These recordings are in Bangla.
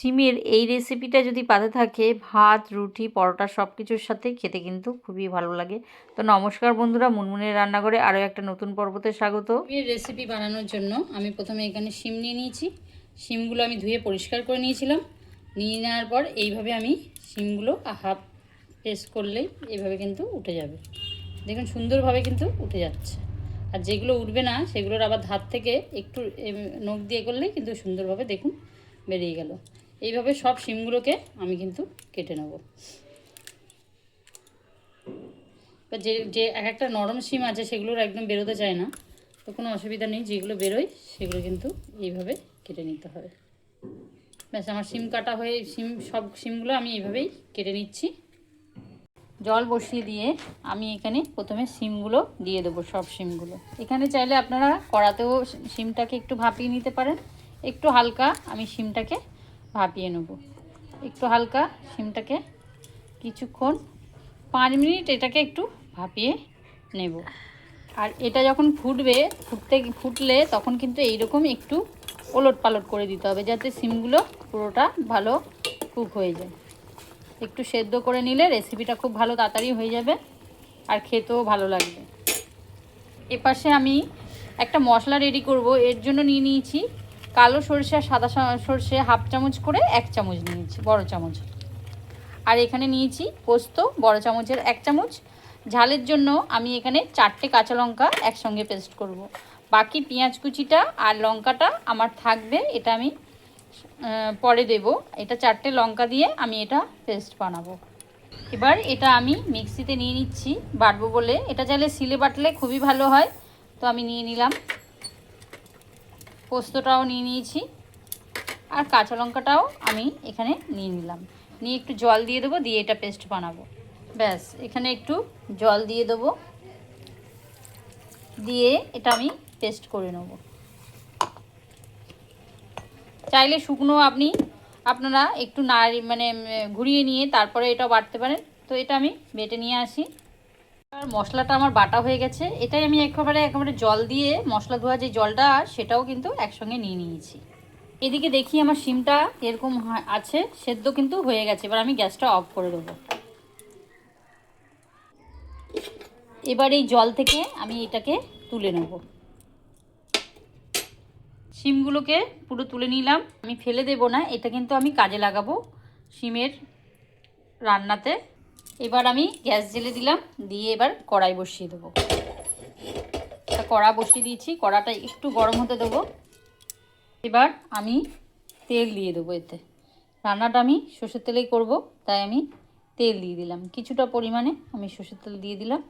সিমের এই রেসিপিটা যদি পাতে থাকে, ভাত, রুটি, পরোটা সব কিছুর সাথে খেতে কিন্তু খুবই ভালো লাগে। তো নমস্কার বন্ধুরা, মুনমুনের রান্নাঘরে আরও একটা নতুন পর্বতে স্বাগত। সিমের রেসিপি বানানোর জন্য আমি প্রথমে এখানে শিম নিয়ে নিয়েছি। শিমগুলো আমি ধুয়ে পরিষ্কার করে নিয়েছিলাম। নিয়ে নেওয়ার পর এইভাবে আমি শিমগুলো হাফ পেস্ট করলেই এইভাবে কিন্তু উঠে যাবে। দেখুন, সুন্দরভাবে কিন্তু উঠে যাচ্ছে। আর যেগুলো উঠবে না, সেগুলোর আবার ধার থেকে একটু নখ দিয়ে করলেই কিন্তু সুন্দরভাবে দেখুন বেরিয়ে গেল। এইভাবে সব শিমগুলোকে আমি কিন্তু কেটে নেব। যে যে এক একটা নরম শিম আছে সেগুলোর একদম বেরোতে চায় না, তো কোনো অসুবিধা নেই, যেগুলো বেরোয় সেগুলো কিন্তু এইভাবে কেটে নিতে হবে। ব্যাস, আমার সিম কাটা হয়ে সিম সব সিমগুলো আমি এইভাবেই কেটে নিচ্ছি। জল বসিয়ে দিয়ে আমি এখানে প্রথমে সিমগুলো দিয়ে দেবো সব সিমগুলো এখানে চাইলে আপনারা কড়াতেও সিমটাকে একটু ভাপিয়ে নিতে পারেন। একটু হালকা আমি সিমটাকে ভাপিয়ে নেব। একটু হালকা সিমটাকে কিছুক্ষণ, পাঁচ মিনিট এটাকে একটু ভাপিয়ে নেব। আর এটা যখন ফুটবে, ফুটতে, ফুটলে তখন কিন্তু এইরকম একটু ওলট পালট করে দিতে হবে যাতে সিমগুলো পুরোটা ভালো কুক হয়ে যায়। একটু সেদ্ধ করে নিলে রেসিপিটা খুব ভালো তাড়াতাড়ি হয়ে যাবে আর খেতেও ভালো লাগবে। এপাশে আমি একটা মশলা রেডি করব, এর জন্য নিয়ে নিয়েছি কালো সরষে আর সাদা সরষে হাফ চামচ করে এক চামচ নিয়েছি, বড় চামচ। আর এখানে নিয়েছি পোস্ত, বড় চামচের এক চামচ। ঝালের জন্য আমি এখানে চারটে কাঁচা লঙ্কা একসঙ্গে পেস্ট করব। বাকি পেঁয়াজ কুচিটা আর লঙ্কাটা আমার থাকবে, এটা আমি পরে দেব। এটা চারটে লঙ্কা দিয়ে আমি এটা পেস্ট বানাবো। এবার এটা আমি মিক্সিতে নিয়ে নিচ্ছি, বাটবো বলে। এটা চাইলে সিলে বাটলে খুবই ভালো হয়। তো আমি নিয়ে নিলাম। পোস্তটাও নিয়ে নিয়েছি। আর কাঁচা লঙ্কাটাও আমি এখানে নিয়ে নিলাম। নিয়ে একটু জল দিয়ে দেবো, দিয়ে এটা পেস্ট বানাবো। ব্যাস, এখানে একটু জল দিয়ে দেবো। দিয়ে এটা আমি পেস্ট করে নেব। চাইলে শুকনো আপনি, আপনারা একটু নাড়ি মানে ঘুরিয়ে নিয়ে তারপরে এটা বাটতে পারেন। তো এটা আমি বেটে নিয়ে আসি। আর মশলাটা আমার বাটা হয়ে গেছে। এটাই আমি একেবারে একেবারে জল দিয়ে মশলা ধোয়া যে জলটা, সেটাও কিন্তু একসঙ্গে নিয়ে নিয়েছি। এদিকে দেখি আমার সিমটা এরকম আছে, সেদ্ধ কিন্তু হয়ে গেছে। এবার আমি গ্যাসটা অফ করে দেবো। এবার এই জল থেকে আমি এটাকে তুলে নেব। শিমগুলোকে পুরো তুলে নিলাম। আমি ফেলে দেব না, এটা কিন্তু আমি কাজে লাগাবো শিমের রান্নাতে। এবার আমি গ্যাস জেলে দিলাম, দিয়ে এবার কড়াই বসিয়ে দেবো। কড়া বসিয়ে দিয়েছি, কড়াটা একটু গরম হতে দেবো। এবার আমি তেল দিয়ে দেবো এতে। রান্নাটা আমি সর্ষের তেলেই করব, তাই আমি তেল দিয়ে দিলাম। কিছুটা পরিমাণে আমি সর্ষের তেল দিয়ে দিলাম।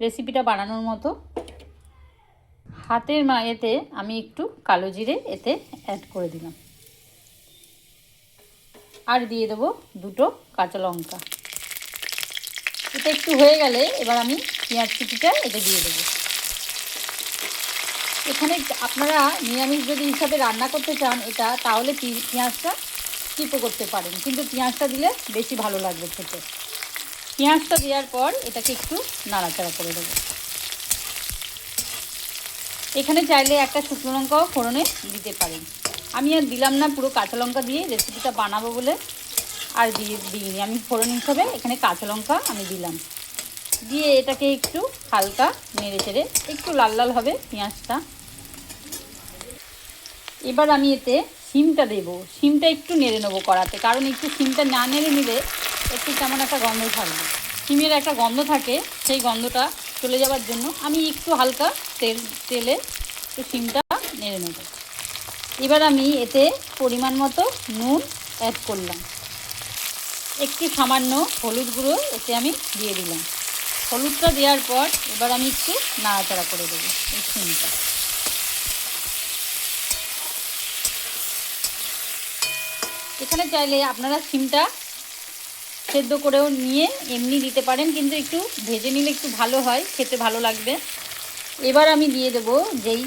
রেসিপিটা বানানোর মতো। হাতের মা এতে আমি একটু কালো জিরে এতে অ্যাড করে দিলাম। আর দিয়ে দেবো দুটো কাঁচা লঙ্কা। এটা একটু হয়ে গেলে এবার আমি পেঁয়াজ কুচিটা এটা দিয়ে দেবো। এখানে আপনারা নিরামিষ যদি হিসাবে রান্না করতে চান এটা, তাহলে পেঁয়াজটা স্কিপও করতে পারেন। কিন্তু পেঁয়াজটা দিলে বেশি ভালো লাগবে খেতে। পেঁয়াজটা দেওয়ার পর এটাকে একটু নাড়াচাড়া করে দেবো। এখানে চাইলে একটা শুকনো লঙ্কাও ফোড়নে দিতে পারেন। আমি আর দিলাম না, পুরো কাঁচা লঙ্কা দিয়ে রেসিপিটা বানাবো বলে আর দিয়ে দিইনি। আমি ফোড়ন হিসাবে এখানে কাঁচা লঙ্কা আমি দিলাম। দিয়ে এটাকে একটু হালকা নেড়ে চেড়ে একটু লাল লাল হবে পেঁয়াজটা। এবার আমি এতে সিমটা দেবো। সিমটা একটু নেড়ে নেব কড়াতে, কারণ একটু সিমটা না নেড়ে নিলে একটু কেমন একটা গন্ধ থাকবে। সিমের একটা গন্ধ থাকে, সেই গন্ধটা চলে যাওয়ার জন্য আমি একটু হালকা তেল, তেলে একটু সিমটা নেড়ে নেব। এবার আমি এতে পরিমাণ মতো নুন অ্যাড করলাম। একটু সামান্য হলুদ গুঁড়ো এতে আমি দিয়ে দিলাম। হলুদটা দেওয়ার পর এবার আমি একটু নাড়াচাড়া করে দেবো এই সিমটা এখানে চাইলে আপনারা সিমটা সেদ্ধ করেও নিয়ে এমনি দিতে পারেন, কিন্তু একটু ভেজে নিলে একটু ভালো হয়, খেতে ভালো লাগবে। এবার আমি দিয়ে দেবো যেই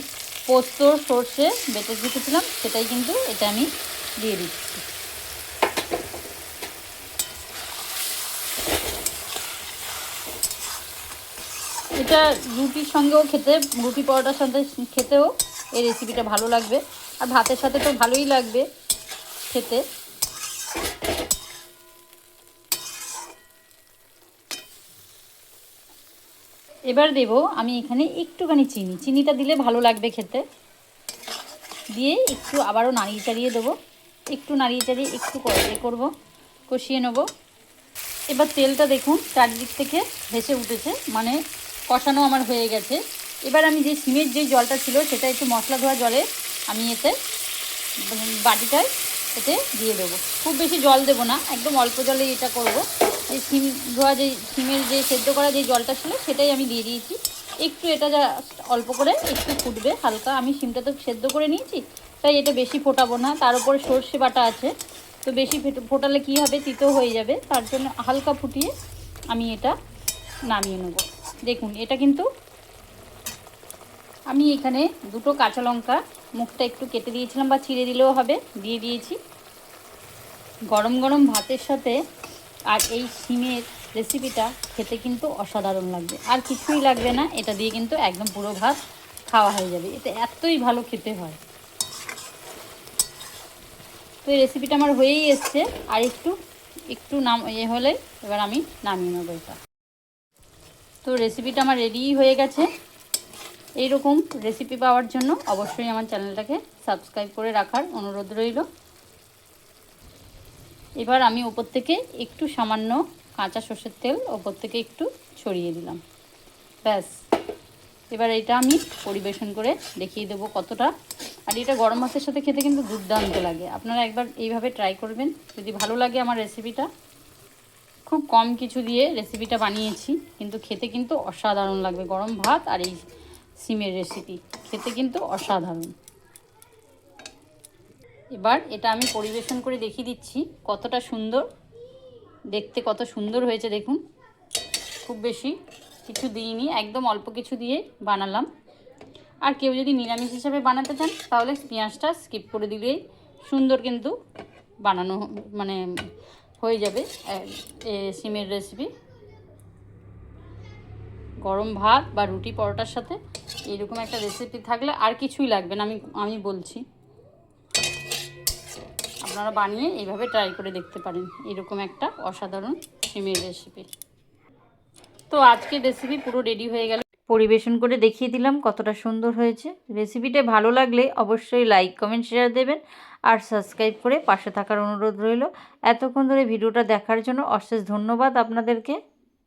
পোস্ত সর্ষে বেটে রেখেছিলাম, সেটাই কিন্তু এটা আমি দিয়ে দিচ্ছি। এটা রুটির সঙ্গেও খেতে, রুটি পরোটার সাথে খেতেও এই রেসিপিটা ভালো লাগবে। আর ভাতের সাথে তো ভালোই লাগবে খেতে। এবার দেব আমি এখানে একটুখানি চিনি। চিনিটা দিলে ভালো লাগবে খেতে। দিয়ে একটু আবারও নাড়িয়ে চাড়িয়ে দেবো। একটু নাড়িয়ে চাড়িয়ে একটু এ করব, কষিয়ে নেব। এবার তেলটা দেখুন, চারদিক থেকে ভেসে উঠেছে। মানে কষানো আমার হয়ে গেছে। এবার আমি যে সিমের যে জলটা ছিল, সেটা একটু মশলা ধোয়া জলে আমি এতে বাটিটায় এতে দিয়ে দেবো। খুব বেশি জল দেবো না, একদম অল্প জলে এটা করব। যে সিম ধোয়া যে, সিমের যে সেদ্ধ করা যে জলটা ছিল, সেটাই আমি দিয়ে দিয়েছি। একটু এটা যা অল্প করে একটু ফুটবে, হালকা। আমি সিমটা তো সেদ্ধ করে নিয়েছি, তাই এটা বেশি ফোটাবো না। তার উপরে সর্ষে বাটা আছে, তো বেশি ফেট- ফোটালে কী হবে, তিতো হয়ে যাবে। তার জন্য হালকা ফুটিয়ে আমি এটা নামিয়ে নেব। দেখুন, এটা কিন্তু আমি এখানে দুটো কাঁচা লঙ্কা মুখটা একটু কেটে দিয়েছিলাম বা ছিঁড়ে দিলেও হবে, দিয়ে দিয়েছি। গরম গরম ভাতের সাথে আর এই সিমের রেসিপিটা খেতে কিন্তু অসাধারণ লাগবে। আর কিছুই লাগবে না, এটা দিয়ে কিন্তু একদম পুরো ভাত খাওয়া হয়ে যাবে। এটা এতই ভালো খেতে হয়। তো এই রেসিপিটা আমার হয়েই এসছে, আর একটু একটু নাম এ হলে এবার আমি নামিয়ে নেব এটা। তো রেসিপিটা আমার রেডিই হয়ে গেছে। এইরকম রেসিপি পাওয়ার জন্য অবশ্যই আমার চ্যানেলটাকে সাবস্ক্রাইব করে রাখার অনুরোধ রইল। এবার আমি ওপর থেকে একটু সামান্য কাঁচা সর্ষের তেল ওপর থেকে একটু ছড়িয়ে দিলাম। ব্যাস। এবার এটা আমি পরিবেশন করে দেখিয়ে দেবো কতটা। আর এটা গরম ভাতের সাথে খেতে কিন্তু দুর্দান্ত লাগে। আপনারা একবার এইভাবে ট্রাই করবেন। যদি ভালো লাগে আমার রেসিপিটা খুব কম কিছু দিয়ে রেসিপিটা বানিয়েছি, কিন্তু খেতে কিন্তু অসাধারণ লাগবে। গরম ভাত আর এই সিমের রেসিপি খেতে কিন্তু অসাধারণ। এবার এটা আমি পরিবেশন করে দেখিয়ে দিচ্ছি কতটা সুন্দর। দেখতে কত সুন্দর হয়েছে, দেখুন। খুব বেশি কিছু দিইনি, একদম অল্প কিছু দিয়ে বানালাম। আর কেউ যদি নিরামিষ হিসাবে বানাতে চান, তাহলে পেঁয়াজটা স্কিপ করে দিলেই সুন্দর কিন্তু বানানো মানে হয়ে যাবে সিমের রেসিপি গরম ভাত বা রুটি পরোটার সাথে এরকম একটা রেসিপি থাকলে আর কিছুই লাগবে না, আমি আমি বলছি। আপনারা বানিয়ে এইভাবে ট্রাই করে দেখতে পারেন, এরকম একটা অসাধারণ সিমের রেসিপি তো আজকের রেসিপি পুরো রেডি হয়ে গেল। পরিবেশন করে দেখিয়ে দিলাম কতটা সুন্দর হয়েছে। রেসিপিটা ভালো লাগলে অবশ্যই লাইক কমেন্ট শেয়ার দেবেন। আর সাবস্ক্রাইব করে পাশে থাকার অনুরোধ রইল। এতক্ষণ ধরে ভিডিওটা দেখার জন্য অশেষ ধন্যবাদ আপনাদেরকে।